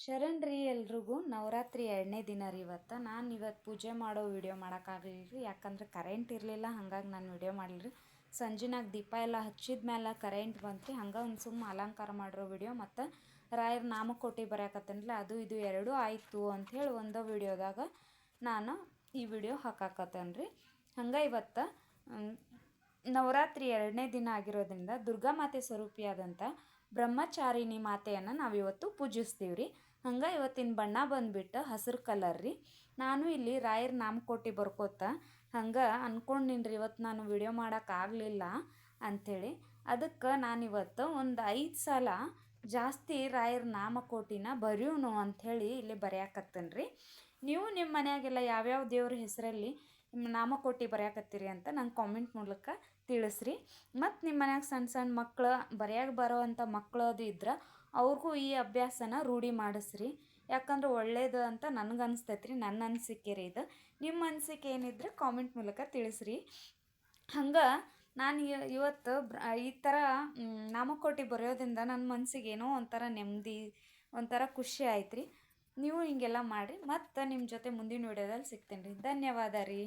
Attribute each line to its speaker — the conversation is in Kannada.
Speaker 1: ಶರಣ್ ರೀ ಎಲ್ರಿಗೂ ನವರಾತ್ರಿ ಎರಡನೇ ದಿನ ರೀ ಇವತ್ತು. ನಾನು ಇವತ್ತು ಪೂಜೆ ಮಾಡೋ ವಿಡಿಯೋ ಮಾಡೋಕ್ಕಾಗಲಿಲ್ಲ ರೀ ಯಾಕಂದ್ರೆ ಕರೆಂಟ್ ಇರಲಿಲ್ಲ, ಹಾಗಾಗಿ ನಾನು ವಿಡಿಯೋ ರೀ ಸಂಜೆನಾಗ ದೀಪ ಎಲ್ಲ ಹಚ್ಚಿದ ಮೇಲೆ ಕರೆಂಟ್ ಬಂತು ಹಂಗೆ ಒಂದು ಸುಮ್ಮ ಅಲಂಕಾರ ಮಾಡಿರೋ ವಿಡಿಯೋ ಮತ್ತು ರಾಯರ ನಾಮಕೋಟಿ ಬರೋಕತ್ತೇನಲ್ಲ ಅದು ಇದು ಎರಡೂ ಆಯಿತು ಅಂಥೇಳಿ ಒಂದೋ ವಿಡಿಯೋದಾಗ ನಾನು ಈ ವಿಡಿಯೋ ಹಾಕಾಕತ್ತೇನೆ ರೀ ಹಂಗೆ ಇವತ್ತು ನವರಾತ್ರಿ ಎರಡನೇ ದಿನ ಆಗಿರೋದ್ರಿಂದ ದುರ್ಗಾಮಾತೆ ಸ್ವರೂಪಿಯಾದಂಥ ಬ್ರಹ್ಮಚಾರಿಣಿ ಮಾತೆಯನ್ನು ನಾವಿವತ್ತು ಪೂಜಿಸ್ತೀವಿ ರೀ ಹಂಗೆ ಇವತ್ತಿನ ಬಣ್ಣ ಬಂದ್ಬಿಟ್ಟು ಹಸಿರು ಕಲರ್ ರೀ. ನಾನು ಇಲ್ಲಿ ರಾಯರ ನಾಮಕೋಟಿ ಬರ್ಕೋತ ಹಂಗೆ ಅಂದ್ಕೊಂಡಿನ್ರಿ ಇವತ್ತು ನಾನು ವಿಡಿಯೋ ಮಾಡೋಕ್ಕಾಗಲಿಲ್ಲ ಅಂಥೇಳಿ ಅದಕ್ಕೆ ನಾನಿವತ್ತು ಒಂದು ಐದು ಸಲ ಜಾಸ್ತಿ ರಾಯರ ನಾಮಕೋಟಿನ ಬರೆಯೋನು ಅಂಥೇಳಿ ಇಲ್ಲಿ ಬರೆಯಾಕತ್ತೇನೆ ರೀ ನೀವು ನಿಮ್ಮ ಮನೆಯಾಗೆಲ್ಲ ಯಾವ್ಯಾವ ದೇವ್ರ ಹೆಸರಲ್ಲಿ ನಾಮಕೋಟಿ ಬರೆಯಾಕತ್ತೀರಿ ಅಂತ ನಂಗೆ ಕಾಮೆಂಟ್ ಮೂಲಕ ತಿಳಿಸ್ರಿ. ಮತ್ತು ನಿಮ್ಮ ಮನ್ಯಾಗ ಸಣ್ಣ ಸಣ್ಣ ಮಕ್ಕಳು ಬರೆಯಾಗ ಬರೋವಂಥ ಮಕ್ಳು ಅದು ಇದ್ರೆ ಅವ್ರಿಗೂ ಈ ಅಭ್ಯಾಸನ ರೂಢಿ ಮಾಡಿಸ್ರಿ. ಯಾಕಂದ್ರೆ ಒಳ್ಳೇದು ಅಂತ ನನಗೆ ಅನಿಸ್ತೈತೆ ನನ್ನ ಅನಿಸಿಕೆ ರೀ ಇದು. ನಿಮ್ಮ ಅನಿಸಿಕೆ ಏನಿದ್ರೆ ಕಾಮೆಂಟ್ ಮೂಲಕ ತಿಳಿಸ್ರಿ. ಹಂಗೆ ನಾನು ಇವತ್ತು ಈ ಥರ ನಾಮಕೋಟಿ ಬರೆಯೋದ್ರಿಂದ ನನ್ನ ಮನಸ್ಸಿಗೆ ಏನೋ ಒಂಥರ ನೆಮ್ಮದಿ, ಒಂಥರ ಖುಷಿ ಆಯ್ತು ರೀ ನೀವು ಹಿಂಗೆಲ್ಲ ಮಾಡಿರಿ. ಮತ್ತು ನಿಮ್ಮ ಜೊತೆ ಮುಂದಿನ ವಿಡಿಯೋದಲ್ಲಿ ಸಿಗ್ತೀನಿ ರೀ ಧನ್ಯವಾದ ರೀ